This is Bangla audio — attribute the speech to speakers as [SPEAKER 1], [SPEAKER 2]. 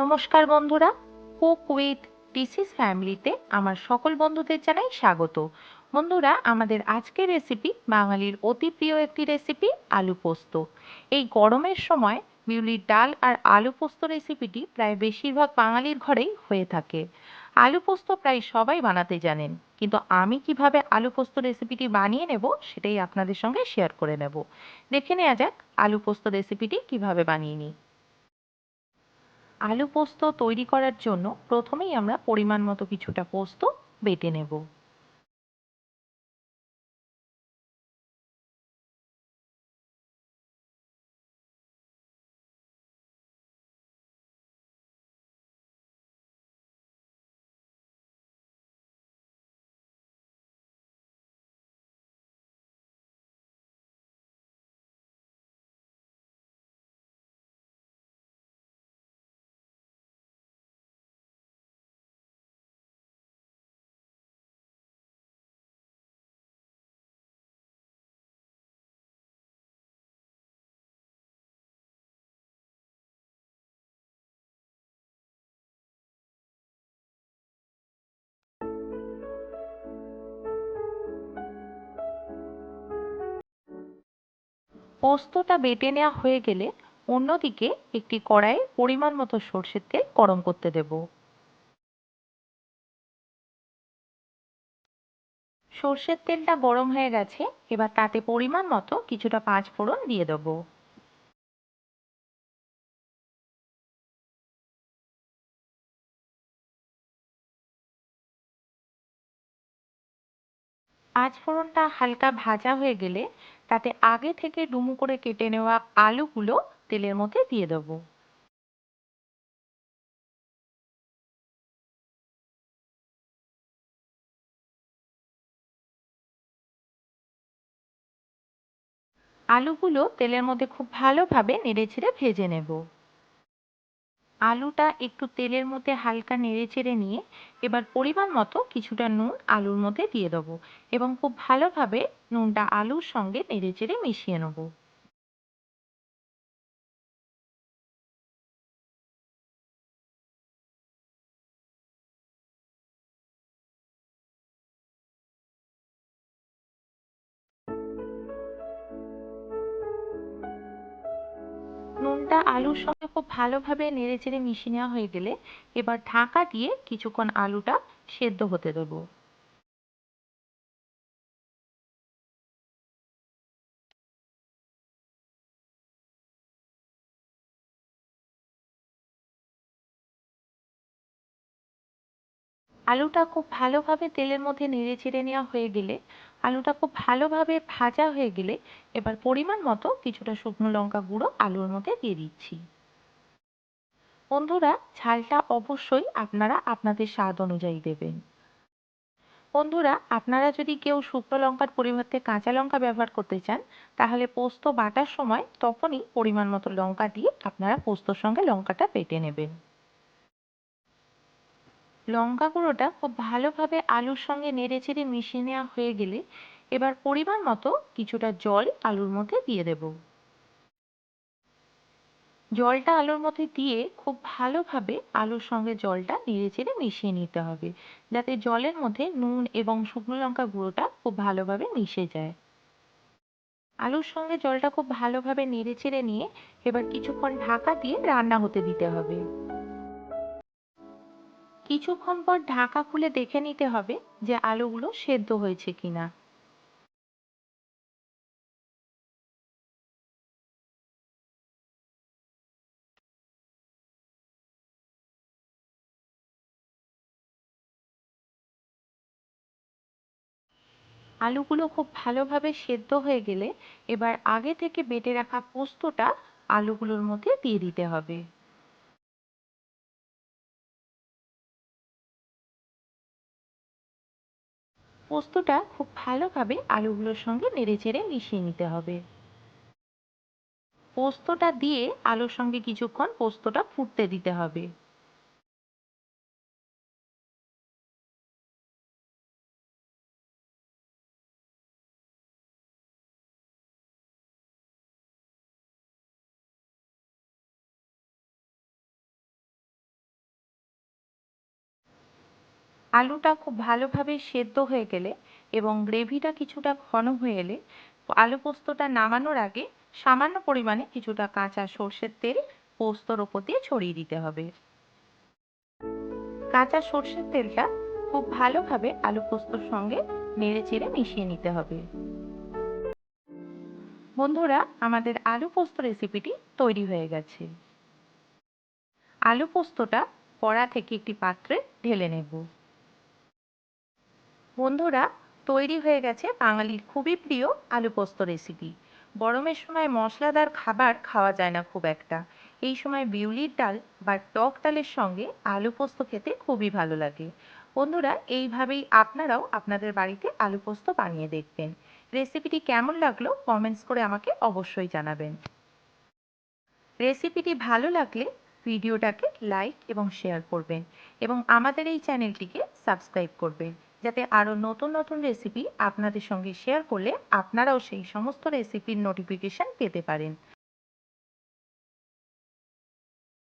[SPEAKER 1] নমস্কার বন্ধুরা কুক উইথ ডিসিস ফ্যামিলিতে আমার সকল বন্ধুদের জানাই স্বাগত। বন্ধুরা, আমাদের আজকের রেসিপি বাঙালির অতি প্রিয় একটি রেসিপি আলু পোস্ত। এই গরমের সময় বিউলির ডাল আর আলু পোস্ত রেসিপিটি প্রায় বেশিরভাগ বাঙালির ঘরেই হয়ে থাকে। আলু পোস্ত প্রায় সবাই বানাতে জানেন, কিন্তু আমি কীভাবে আলু পোস্ত রেসিপিটি বানিয়ে নেব সেটাই আপনাদের সঙ্গে শেয়ার করে নেব। দেখে নেওয়া যাক আলু পোস্ত রেসিপিটি কীভাবে বানিয়ে নিই। আলু পোস্ত তৈরি করার জন্য প্রথমেই আমরা পরিমাণ মতো কিছুটা পোস্ত বেটে নেব। পোস্তটা বেটে নেওয়া হয়ে গেলে অন্যদিকে একটি কড়াইয়ে পরিমাণ মতো সর্ষের তেল গরম করতে দেব। সর্ষের তেলটা গরম হয়ে গেছে, এবার তাতে পরিমাণ মতো কিছুটা পাঁচ ফোড়ন দিয়ে দেবো। পাঁচ ফোড়নটা হালকা ভাজা হয়ে গেলে তাতে আগে থেকে ডুমু করে কেটে নেওয়া আলুগুলো তেলের মধ্যে দিয়ে দেবো। আলুগুলো তেলের মধ্যে খুব ভালোভাবে নেড়ে নেড়েচেড়ে ভেজে নেব। আলুটা একটু তেলের মধ্যে হালকা নেড়ে চেড়ে নিয়ে এবার পরিমাণ মতো কিছুটা নুন আলুর মধ্যে দিয়ে দেবো এবং খুব ভালোভাবে নুনটা আলুর সঙ্গে নেড়ে চেড়ে মিশিয়ে নেব। নুনটা আলুর সঙ্গে খুব ভালোভাবে নেড়ে চেড়ে মিশিয়ে নেওয়া হয়ে গেলে এবার ঢাকা দিয়ে কিছুক্ষণ আলুটা সেদ্ধ হতে দেবো। আলুটা খুব ভালোভাবে তেলের মধ্যে নেড়ে চেড়ে নেওয়া হয়ে গেলে, আলুটা খুব ভালোভাবে ভাজা হয়ে গেলে এবার পরিমাণ মতো কিছুটা শুকনো লঙ্কা গুঁড়ো আলুর মধ্যে দিয়ে দিচ্ছি। বন্ধুরা, ঝালটা অবশ্যই আপনারা আপনাদের স্বাদ অনুযায়ী দেবেন। বন্ধুরা, আপনারা যদি কেউ শুকনো লঙ্কার পরিবর্তে কাঁচা লঙ্কা ব্যবহার করতে চান, তাহলে পোস্ত বাটার সময় তখনই পরিমাণ মতো লঙ্কা দিয়ে আপনারা পোস্তর সঙ্গে লঙ্কাটা বেটে নেবেন। লঙ্কা গুঁড়োটা খুব ভালোভাবে আলুর সঙ্গে নেড়ে চেড়ে মিশিয়ে নেওয়া হয়ে গেলে এবার পরিমাণ মতো কিছুটা জল আলুর মধ্যে দিয়ে দেব। জলটা আলুর মধ্যে দিয়ে খুব ভালোভাবে আলুর সঙ্গে জলটা নেড়ে চেড়ে মিশিয়ে নিতে হবে, যাতে জলের মধ্যে নুন এবং শুকনো লঙ্কা গুঁড়োটা খুব ভালোভাবে মিশে যায়। আলুর সঙ্গে জলটা খুব ভালোভাবে নেড়ে চেড়ে নিয়ে এবার কিছুক্ষণ ঢাকা দিয়ে রান্না হতে দিতে হবে। কিছুক্ষণ পর ঢাকা খুলে দেখে নিতে হবে যে আলুগুলো সেদ্ধ হয়েছে কিনা। আলুগুলো খুব ভালোভাবে সেদ্ধ হয়ে গেলে এবার আগে থেকে বেটে রাখা পোস্তটা আলুগুলোর মধ্যে দিয়ে দিতে হবে। পোস্তটা খুব ভালোভাবে আলুগুলোর সঙ্গে নেড়েচেড়ে মিশিয়ে নিতে হবে। পোস্তটা দিয়ে আলুর সঙ্গে কিছুক্ষণ পোস্তটা ফুটতে দিতে হবে। আলুটা খুব ভালোভাবে সেদ্ধ হয়ে গেলে এবং গ্রেভিটা কিছুটা ঘন হয়ে এলে, আলু পোস্তটা নামানোর আগে সামান্য পরিমাণে কিছুটা কাঁচা সর্ষের তেল পোস্তর ওপর দিয়ে ছড়িয়ে দিতে হবে। কাঁচা সর্ষের তেলটা খুব ভালোভাবে আলু পোস্তর সঙ্গে নেড়ে চেড়ে মিশিয়ে নিতে হবে। বন্ধুরা, আমাদের আলু পোস্ত রেসিপিটি তৈরি হয়ে গেছে। আলু পোস্তটা কড়া থেকে একটি পাত্রে ঢেলে নেব। বন্ধুরা, তৈরি হয়ে গেছে বাঙালির খুবই প্রিয় আলু পোস্ত রেসিপি গরমের সময় মশলাদার খাবার খাওয়া যায় না খুব একটা। এই সময় বিউলির ডাল বা টক ডালের সঙ্গে আলু পোস্ত খেতে খুবই ভালো লাগে। বন্ধুরা, এইভাবেই আপনারাও আপনাদের বাড়িতে আলু পোস্ত বানিয়ে দেখবেন। রেসিপিটি কেমন লাগল কমেন্টস করে আমাকে অবশ্যই জানাবেন। রেসিপিটি ভালো লাগলে ভিডিওটাকে লাইক এবং শেয়ার করবেন এবং আমাদের এই চ্যানেলটিকে সাবস্ক্রাইব করবেন। যাতে আরও নতুন নতুন রেসিপি আপনাদের সঙ্গে শেয়ার করলে আপনারাও সেই সমস্ত রেসিপির নোটিফিকেশান পেতে পারেন।